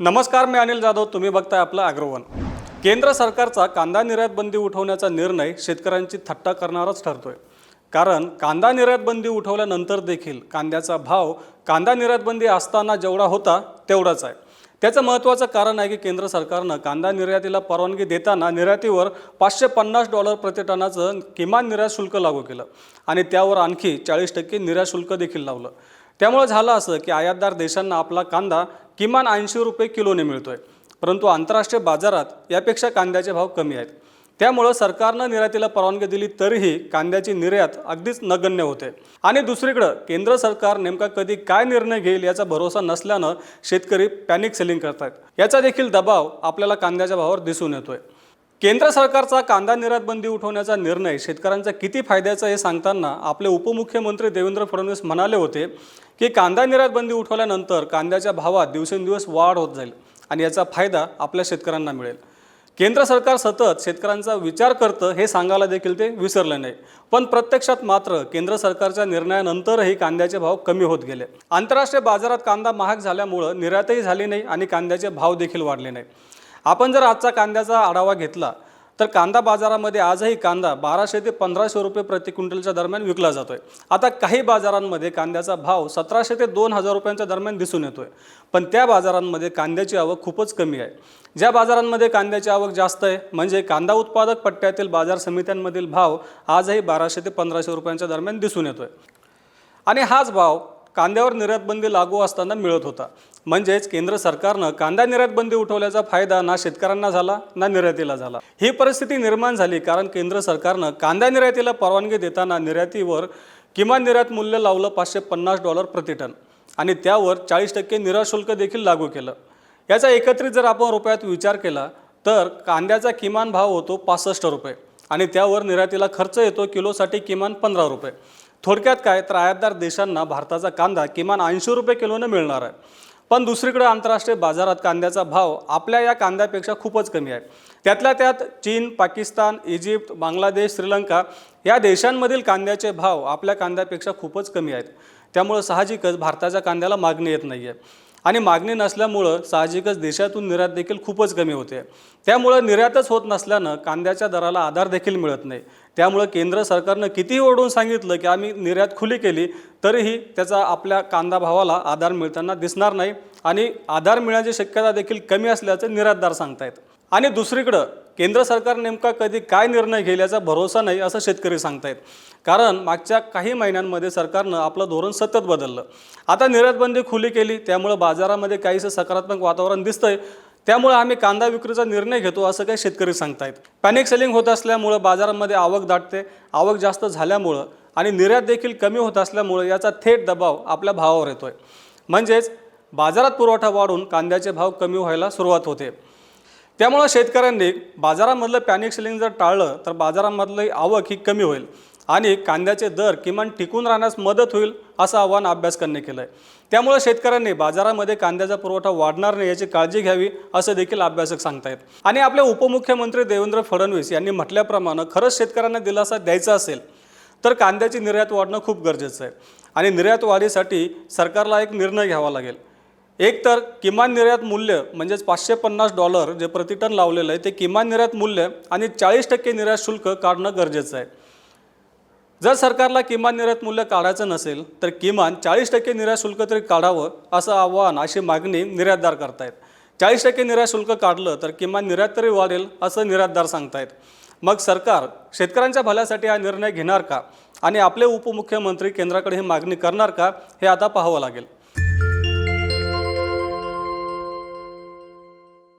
नमस्कार मी अनिल जाधव. तुम्ही बघताय आपलं अग्रवन. केंद्र सरकारचा कांदा निर्यात बंदी उठवण्याचा निर्णय शेतकऱ्यांची थट्टा करणारच ठरतोय. कारण कांदा निर्यात बंदी उठवल्यानंतर देखील कांद्याचा भाव कांदा निर्यात बंदी असताना जेवढा होता तेवढाच आहे. त्याचं महत्त्वाचं कारण आहे की केंद्र सरकारनं कांदा निर्यातीला परवानगी देताना निर्यातीवर पाचशे पन्नास डॉलर प्रति टनाचं किमान निर्यात शुल्क लागू केलं आणि त्यावर आणखी चाळीस टक्के निर्यात शुल्क देखील लावलं. त्यामुळे झालं असं की आयातदार देशांना आपला कांदा किमान ऐंशी रुपये किलोने मिळतोय. परंतु आंतरराष्ट्रीय बाजारात यापेक्षा कांद्याचे भाव कमी आहेत. त्यामुळं सरकारनं निर्यातीला परवानगी दिली तरीही कांद्याची निर्यात अगदीच नगण्य होते. आणि दुसरीकडं केंद्र सरकार नेमका कधी काय निर्णय घेईल याचा भरोसा नसल्यानं शेतकरी पॅनिक सेलिंग करतात याचा देखील दबाव आपल्याला कांद्याच्या भावावर दिसून येतोय. केंद्र सरकारचा कांदा निर्यात बंदी उठवण्याचा निर्णय शेतकऱ्यांचा किती फायद्याचा हे सांगताना आपले उपमुख्यमंत्री देवेंद्र फडणवीस म्हणाले होते की कांदा निर्यात बंदी उठवल्यानंतर कांद्याच्या भावात दिवसेंदिवस वाढ होत जाईल आणि याचा फायदा आपल्या शेतकऱ्यांना मिळेल. केंद्र सरकार सतत शेतकऱ्यांचा विचार करतं हे सांगायला देखील ते विसरले नाही. पण प्रत्यक्षात मात्र केंद्र सरकारच्या निर्णयानंतरही कांद्याचे भाव कमी होत गेले. आंतरराष्ट्रीय बाजारात कांदा महाग झाल्यामुळं निर्यातही झाली नाही आणि कांद्याचे भाव देखील वाढले नाही. आपण जर आजचा कांद्याचा आढावा घेतला तर कांदा बाजारामध्ये आजही कांदा बाराशे ते पंधराशे रुपये प्रति क्विंटलच्या दरम्यान विकला जातोय. आता काही बाजारांमध्ये कांद्याचा भाव सतराशे ते दोन हजार रुपयांच्या दरम्यान दिसून येतोय. पण त्या बाजारांमध्ये कांद्याची आवक खूपच कमी आहे. ज्या बाजारांमध्ये कांद्याची आवक जास्त आहे म्हणजे कांदा उत्पादक पट्ट्यातील बाजार समित्यांमधील भाव आजही बाराशे ते पंधराशे रुपयांच्या दरम्यान दिसून येतोय. आणि हाच भाव कांद्यावर निर्यातबंदी लागू असताना मिळत होता. म्हणजेच केंद्र सरकारनं कांदा निर्यातबंदी उठवल्याचा फायदा ना शेतकऱ्यांना झाला ना निर्यातीला झाला. ही परिस्थिती निर्माण झाली कारण केंद्र सरकारनं कांदा निर्यातीला परवानगी देताना निर्यातीवर किमान निर्यात मूल्य लावलं पाचशे पन्नास डॉलर प्रति टन आणि त्यावर चाळीस टक्के निर्यात शुल्क देखील लागू केलं. याचा एकत्रित जर आपण रुपयात विचार केला तर कांद्याचा किमान भाव होतो पासष्ट रुपये. आणि त्यावर निर्यातीला खर्च येतो किलोसाठी किमान पंधरा रुपये. थोडक्यात काय तर आयातदार देशांना भारताचा कांदा किमान ऐंशी रुपये किलोनं मिळणार आहे. पण दुसरीकडे आंतरराष्ट्रीय बाजारात कांद्याचा भाव आपल्या या कांद्यापेक्षा खूपच कमी आहे. त्यातल्या त्यात चीन पाकिस्तान इजिप्त बांगलादेश श्रीलंका या देशांमधील कांद्याचे भाव आपल्या कांद्यापेक्षा खूपच कमी आहेत. त्यामुळं साहजिकच भारताच्या कांद्याला मागणी येत नाही आहे आणि मागणी नसल्यामुळं साहजिकच देशातून निर्यात देखील खूपच कमी होते. त्यामुळं निर्यातच होत नसल्यानं कांद्याच्या दराला आधार देखील मिळत नाही. त्यामुळं केंद्र सरकारनं कितीही ओढून सांगितलं की आम्ही निर्यात खुली केली तरीही त्याचा आपल्या कांदा भावाला आधार मिळताना दिसणार नाही आणि आधार मिळण्याची शक्यता देखील कमी असल्याचं निर्यातदार सांगतायत. आणि दुसरीकडं केंद्र सरकार नेमका कधी काय निर्णय घेईल याचा भरोसा नाही असं शेतकरी सांगतायत. कारण मागच्या काही महिन्यांमध्ये सरकारनं आपलं धोरण सतत बदललं. आता निर्यातबंदी खुली केली त्यामुळं बाजारामध्ये काहीसं सकारात्मक वातावरण दिसतंय. त्यामुळे आम्ही कांदा विक्रीचा निर्णय घेतो असं काही शेतकरी सांगतायत. पॅनिक सेलिंग होत असल्यामुळं बाजारामध्ये आवक दाटते आवक जास्त झाल्यामुळं आणि निर्यात देखील कमी होत असल्यामुळं याचा थेट दबाव आपल्या भावावर येतोय. म्हणजेच बाजारात पुरवठा वाढून कांद्याचे भाव कमी व्हायला सुरुवात होते. त्यामुळं शेतकऱ्यांनी बाजारामधलं पॅनिक सेलिंग जर टाळलं तर बाजारामधली आवक ही कमी होईल आणि कांद्याचे दर किमान टिकून राहण्यास मदत होईल असं आव्हान अभ्यासकांनी केलं आहे त्यामुळे शेतकऱ्यांनी बाजारामध्ये कांद्याचा पुरवठा वाढणार नाही याची काळजी घ्यावी असं देखील अभ्यासक सांगतायत. आणि आपले उपमुख्यमंत्री देवेंद्र फडणवीस यांनी म्हटल्याप्रमाणे खरंच शेतकऱ्यांना दिलासा द्यायचा असेल तर कांद्याची निर्यात वाढणं खूप गरजेचं आहे. आणि निर्यात वाढीसाठी सरकारला एक निर्णय घ्यावा लागेल. एक तर किमान निर्यात मूल्य म्हणजेच पाचशे पन्नास डॉलर जे प्रतिटन लावलेलं आहे ते किमान निर्यात मूल्य आणि चाळीस टक्के निर्यात शुल्क काढणं गरजेचं आहे. जर सरकारला किमान निर्यात मूल्य काढायचं नसेल तर किमान चाळीस टक्के निर्यात शुल्क तरी काढावं असं आव्हान अशी मागणी निर्यातदार करतायत. चाळीस टक्के निर्यात शुल्क काढलं तर किमान निर्यात तरी वाढेल असं निर्यातदार सांगतायत. मग सरकार शेतकऱ्यांच्या भल्यासाठी हा निर्णय घेणार का? आणि आपले उपमुख्यमंत्री केंद्राकडे ही मागणी करणार का? हे आता पाहावं लागेल.